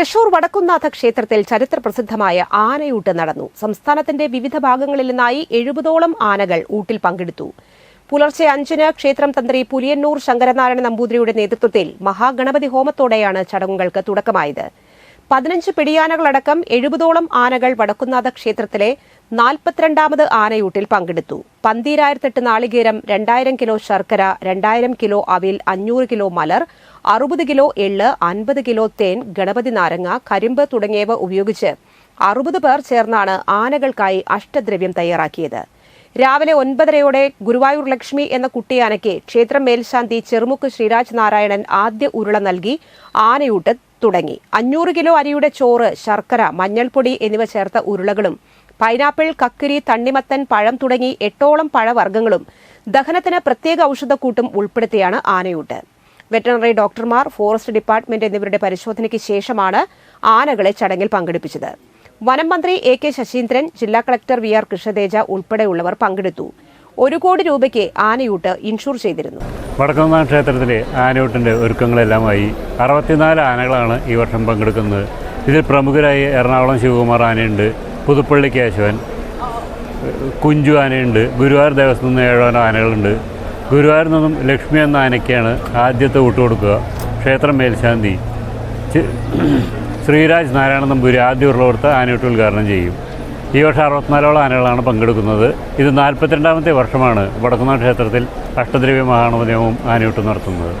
തൃശൂർ വടക്കുന്നാഥ ക്ഷേത്രത്തിൽ ചരിത്രപ്രസിദ്ധമായ ആനയൂട്ട് നടന്നു. സംസ്ഥാനത്തിന്റെ വിവിധ ഭാഗങ്ങളിൽ നിന്നായി എഴുപതോളം ആനകൾ ഊട്ടിൽ പങ്കെടുത്തു. പുലർച്ചെ അഞ്ചിന് ക്ഷേത്രം തന്ത്രി പുലിയന്നൂർ ശങ്കരനാരായണ നമ്പൂതിരിയുടെ നേതൃത്വത്തിൽ മഹാഗണപതി ഹോമത്തോടെയാണ് ചടങ്ങുകൾക്ക് തുടക്കമായത്. പതിനഞ്ച് പിടിയാനകളടക്കം എഴുപതോളം ആനകൾ വടക്കുന്നാഥ ക്ഷേത്രത്തിലെ നാൽപ്പത്തിരണ്ടാമത് ആനയൂട്ടിൽ പങ്കെടുത്തു. പന്തീരായിരത്തെട്ട് നാളികേരം രണ്ടായിരം കിലോ ശർക്കര രണ്ടായിരം കിലോ അവിൽ അഞ്ഞൂറ് കിലോ മലർ അറുപത് കിലോ എള്ള് അൻപത് കിലോ തേൻ ഗണപതി നാരങ്ങ കരിമ്പ് തുടങ്ങിയവ ഉപയോഗിച്ച് അറുപത് പേർ ചേർന്നാണ് ആനകൾക്കായി അഷ്ടദ്രവ്യം തയ്യാറാക്കിയത്. രാവിലെ ഒൻപതരയോടെ ഗുരുവായൂർ ലക്ഷ്മി എന്ന കുട്ടിയാനയ്ക്ക് ക്ഷേത്രം മേൽശാന്തി ചെറുമുക്ക് ശ്രീരാജ് നാരായണൻ ആദ്യ ഉരുള നൽകി ആനയൂട്ട് തുടങ്ങി. അഞ്ഞൂറ് കിലോ അരിയുടെ ചോറ് ശർക്കര മഞ്ഞൾപ്പൊടി എന്നിവ ചേർത്ത ഉരുളകളും പൈനാപ്പിൾ കക്കിരി തണ്ണിമത്തൻ പഴം തുടങ്ങി എട്ടോളം പഴവർഗങ്ങളും ദഹനത്തിന് പ്രത്യേക ഔഷധക്കൂട്ടും ഉൾപ്പെടുത്തിയാണ് ആനയൂട്ട്. വെറ്ററിനറി ഡോക്ടർമാർ ഫോറസ്റ്റ് ഡിപ്പാർട്ട്മെന്റ് എന്നിവരുടെ പരിശോധനയ്ക്ക് ശേഷമാണ് ആനകളെ ചടങ്ങിൽ പങ്കെടുപ്പിച്ചത്. വനം മന്ത്രി എ കെ ശശീന്ദ്രൻ ജില്ലാ കളക്ടർ വി ആർ കൃഷ്ണതേജ ഉൾപ്പെടെയുള്ളവർ പങ്കെടുത്തു. ഒരു കോടി രൂപയ്ക്ക് ആനയൂട്ട് ഇൻഷൂർ ചെയ്തിരുന്നു. വടക്കുന്നാഥ ക്ഷേത്രത്തിലെ ആനയൂട്ടിന്റെ ഒരുക്കങ്ങളെല്ലാമായി അറുപത്തിനാല് ആനകളാണ് ഈ വർഷം പങ്കെടുക്കുന്നത്. ഇതിൽ പ്രമുഖരായി എറണാകുളം ശിവകുമാർ ആനയുണ്ട് പുതുപ്പള്ളി കേശവൻ കുഞ്ചു ആനയുണ്ട് ഗുരുവായൂർ ദേവസ്വം നിന്ന് ഏഴോ ആനകളുണ്ട്. ഗുരുവായൂരിൽ നിന്നും ലക്ഷ്മി എന്ന ആനയ്ക്കാണ് ആദ്യത്തെ ഊട്ട് കൊടുക്കുക. ക്ഷേത്രം മേൽശാന്തി. ശ്രീരാജ് നാരായണ നമ്പൂരി ആദ്യ ഉരുളകൊടുത്ത് ആനയൂട്ട് ഉദ്ഘാടനം ചെയ്യും. ഈ വർഷം അറുപത്തിനാലോളം ആനകളാണ് പങ്കെടുക്കുന്നത്. ഇത് നാൽപ്പത്തിരണ്ടാമത്തെ വർഷമാണ് വടക്കുന്ന ക്ഷേത്രത്തിൽ അഷ്ടദ്രവ്യ മഹാണവദേവവും ആനയൂട്ട് നടത്തുന്നത്.